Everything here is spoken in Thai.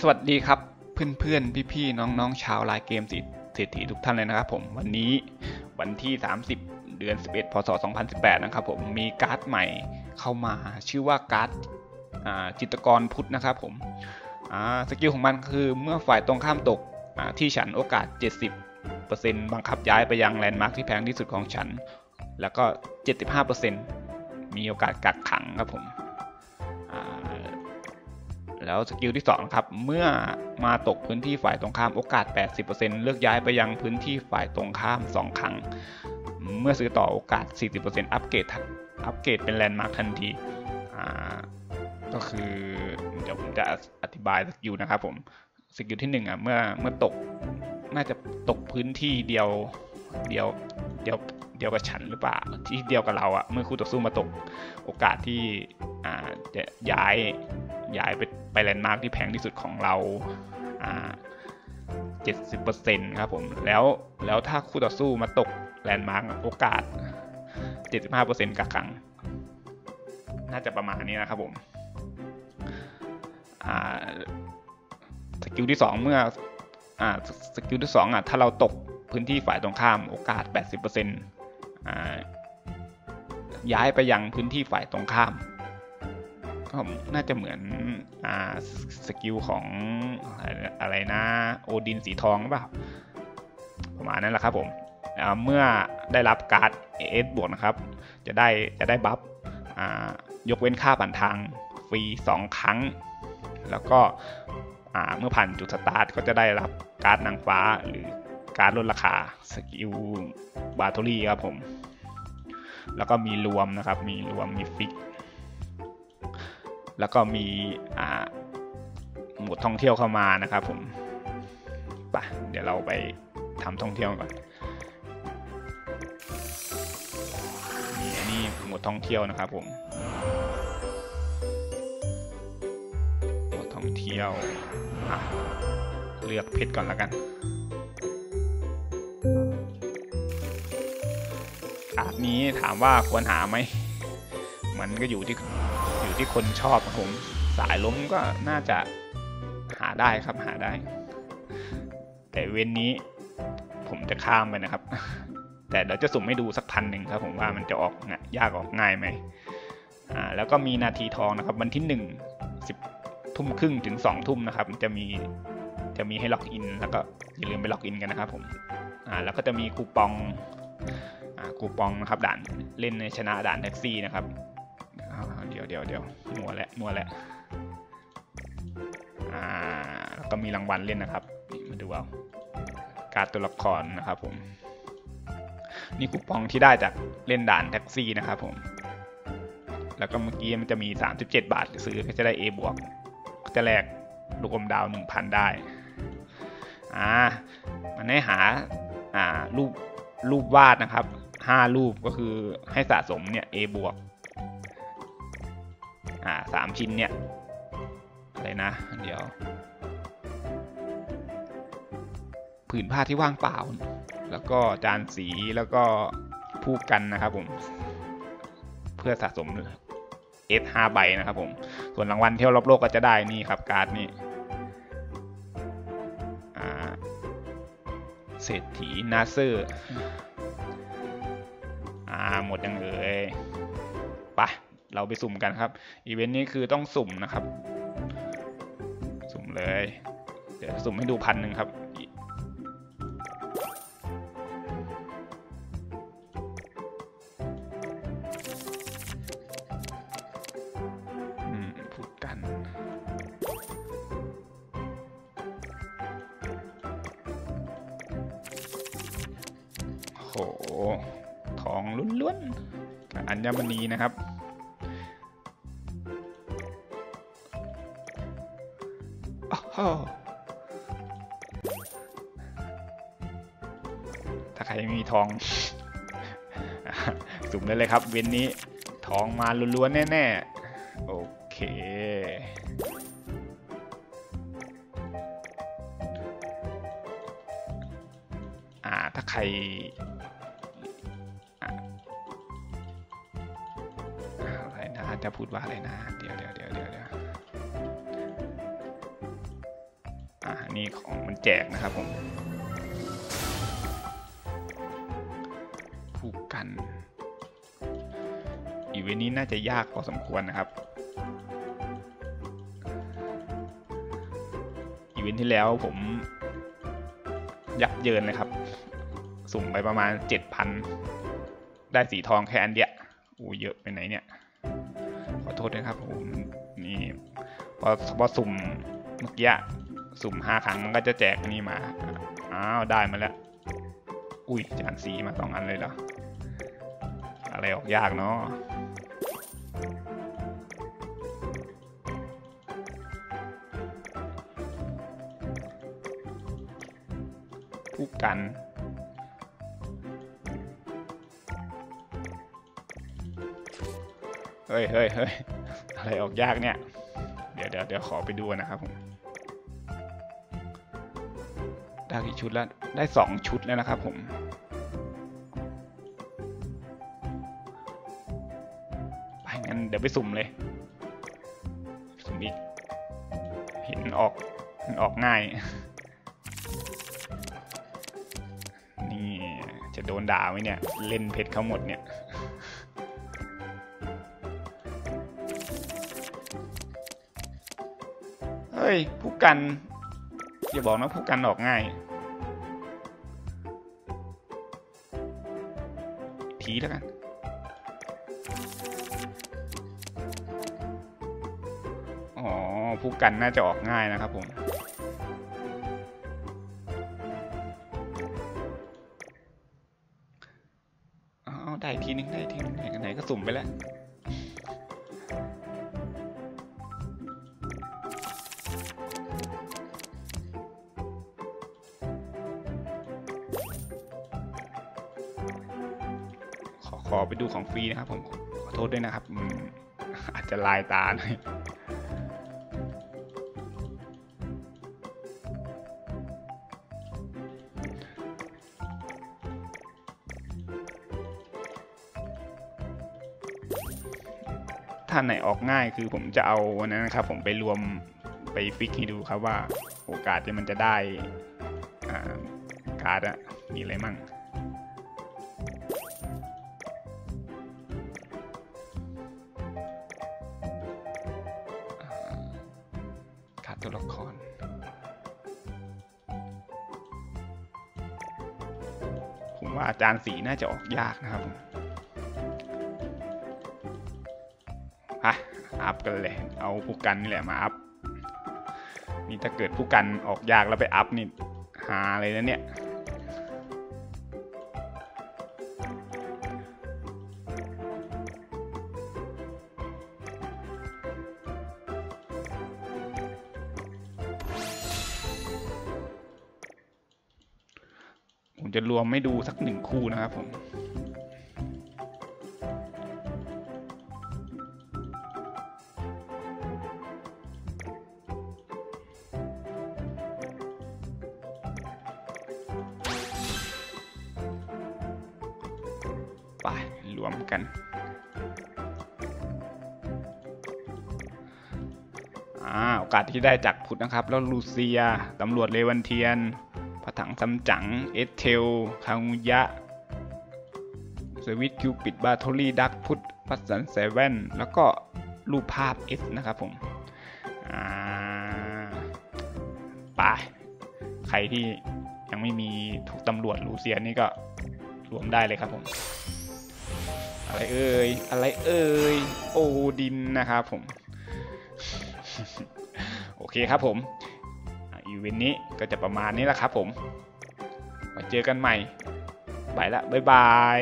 สวัสดีครับเพื่อนๆ พี่ๆ น้องๆ ชาวลน์เกมเศรษฐีทุกท่านเลยนะครับผมวันนี้วันที่ 30 เดือน 11 พศ 2018 นะครับผมมีการ์ดใหม่เข้ามาชื่อว่าการ์ดจิตกรพุทธนะครับผมสกิลของมันคือเมื่อฝ่ายตรงข้ามตกที่ฉันโอกาส 70%บังคับย้ายไปยังแลนด์มาร์คที่แพงที่สุดของฉัน แล้วก็ 75%มีโอกาสกักขังครับผม แล้วสกิลที่2ครับเมื่อมาตกพื้นที่ฝ่ายตรงข้ามโอกาส 80%เลือกย้ายไปยังพื้นที่ฝ่ายตรงข้าม 2 ครั้ง เมื่อซื้อต่อโอกาส 40%อัปเกรดอัปเกรดเป็นแลนด์มาร์คทันทีก็คือเดี๋ยวผมจะอธิบายสกิลนะครับผมสกิลที่1อะเมื่อเมื่อตกน่าจะตกพื้นที่เดียวเดียวเดียวเดียวกับฉันหรือเปล่าที่เดียวกับเราอะเมื่อคู่ต่อสู้มาตกโอกาสที่อ่าจะย้าย ย้ายไปไปแลนด์มาร์กที่แพงที่สุดของเราอ่าเจ็ดสิบเปอร์เซ็นต์ครับผม แล้ว แล้วถ้าคู่ต่อสู้มาตกแลนด์มาร์กโอกาสเจ็ดสิบห้าเปอร์เซ็นต์กับครั้ง น่าจะประมาณนี้นะครับผมสกิลที่สองเมื่ออสกิลที่สองอะถ้าเราตกพื้นที่ฝ่ายตรงข้ามโอกาส 80%ย้ายไปยังพื้นที่ฝ่ายตรงข้าม ก็น่าจะเหมือนอ่าสกิลของอะไรนะ โอดินสีทองหรือเปล่าประมาณนั้นแหละครับผมเมื่อได้รับการ์ดเอสบวกนะครับ จะได้จะได้บัฟยกเว้นค่าผ่านทางฟรี 2 ครั้ง แล้วก็เมื่อผ่านจุดสตาร์ทก็จะได้รับการ์ดนางฟ้าหรือการ์ดลดราคาสกิลบาทอรี่ครับผม แล้วก็มีรวมนะครับ มีรวมมีฟิก แล้วก็มีหมวดท่องเที่ยวเข้ามานะครับผมปะเดี๋ยวเราไปทำท่องเที่ยวก่อนนี่อันนี้หมวดท่องเที่ยวนะครับผมหมวดท่องเที่ยวเลือกเพชรก่อนแล้วกันอาร์นี้ถามว่าควรหาไหม มันก็อยู่ที่ อยู่ที่คนชอบผมสายล้มก็น่าจะหาได้ครับหาได้ แต่เว้นนี้ผมจะข้ามไปนะครับ แต่เดี๋ยวจะสุ่มให้ดูสักพันหนึ่งครับ ผมว่ามันจะออกยากออกง่ายไหมอ่าแล้วก็มีนาทีทองนะครับวันที่หนึ่งสิบทุ่มครึ่งถึงสองทุ่มนะครับจะมีจะมีให้ล็อกอิน แล้วก็อย่าลืมไปล็อกอินกันนะครับผมอ่าแล้วก็จะมีคูปองอ่าคูปองนะครับด่านเล่นในชนะด่านแท็กซี่นะครับ เดี๋ยวเดี๋ยวเดี๋ยวมัวแหละมัวแหละอ่าแล้วก็มีรางวัลเล่นนะครับ มาดูเอาการตัวละครนะครับผม นี่คูปองที่ได้จากเล่นด่านแท็กซี่นะครับผม แล้วก็เมื่อกี้มันจะมี 37 บาทซื้อก็จะได้ A บวกจะแลกลูกอมดาว 1,000 ได้ อ่า มันให้หา อ่า รูป รูปวาดนะครับ 5 รูปก็คือให้สะสมเนี่ย A บวก อ่าสามชิ้นเนี่ยอะไรนะ เดี๋ยว ผืนผ้าที่ว่างเปล่า แล้วก็จานสีแล้วก็ผู้กันนะครับผม เพื่อสะสม S 5ใบนะครับผม ส่วนรางวัลเที่ยวรอบโลกก็จะได้นี่ครับการ์ดนี่เศรษฐีนาเซอร์ อ่า หมดยังเอ่ยไป เราไปสุ่มกันครับอีเวนต์นี้คือต้องสุ่มนะครับ สุ่มเลย เดี๋ยวสุ่มให้ดูพันหนึ่งครับพูดกันโหทองล้วนๆอัญมณีนะครับ ถ้าใครมีทองสุ่มได้เลยครับ เว้นนี้ทองมาล้วนๆแน่ๆ โอเค อ่า ถ้าใครอะไรนะ จะพูดว่าอะไรนะ เดี๋ยวเดี๋ยวเดี๋ยวเดี๋ยว อ่านี่ของมันแจกนะครับผมผู้กันอีเวนต์นี้น่าจะยากพอสมควรนะครับอีเวนต์ที่แล้วผมยับเยินเลยครับ สุ่มไปประมาณ 7,000 ได้สีทองแค่อันเดียวอู้เยอะไปไหนเนี่ย ขอโทษนะครับผมนี่พอพอสุ่มเมื่อกี้ สุ่มห้าครั้งมันก็จะแจกอันนี้มา อ้าว ได้มาแล้ว อุ้ยจานสีมาสองอันเลยเหรอ อะไรออกยากเนาะผู้กันเฮ้ยเฮ้ยเฮ้ยอะไรออกยากเนี่ย เดี๋ยวเดี๋ยวเดี๋ยวขอไปดูนะครับผม ได้กี่ชุดแล้วได้สองชุดแล้วนะครับผมไปงั้นเดี๋ยวไปสุ่มเลยสุ่มอีกเห็นออกเห็นออกง่าย นี่จะโดนด่าไหมเนี่ย เล่นเพชรเขาหมดเนี่ยเฮ้ยผู้กัน อย่าบอกนะผู้กันออกง่ายทีแล้วกันอ๋อผู้กันน่าจะออกง่ายนะครับผมอ๋อได้ทีนึงได้ทีนึงไหนกันไหนก็สุ่มไปแล้ว ขอไปดูของฟรีนะครับ ผมขอโทษด้วยนะครับอาจจะลายตาหน่อยถ้าไหนออกง่ายคือผมจะเอาวันนั้นนะครับ ผมไปรวมไปฟิกให้ดูครับว่าโอกาสที่มันจะได้การ์ดอะมีอะไรมั่ง ตัวละคร ผมว่าอาจารย์สีน่าจะออกยากนะครับฮะอัพกันเลย เอาผู้กันนี่แหละมาอัพ นี่ถ้าเกิดผู้กันออกยากแล้วไปอัพนี่หาเลยนะเนี่ย จะรวมไม่ดูสักหนึ่งคู่นะครับผมไปรวมกันอ่าโอกาสที่ได้จากพุทธนะครับ แล้วลูเซีย ตำรวจเลวันเทียน ผถังซัมจั๋งเอสเทลคางุยะสวิตคิวปิดบาทอรี่ดักพุทธพัสสันเซเว่นแล้วก็รูปภาพ S นะครับผมอ่าไปใครที่ยังไม่มีถูกตำรวจลูเซียนี่ก็รวมได้เลยครับผม อะไรเอ่ย อะไรเอ่ย โอดินนะครับผม โอเคครับผม อีเวนต์นี้ก็จะประมาณนี้แหละครับผมมาเจอกันใหม่ ไปละบ๊ายบาย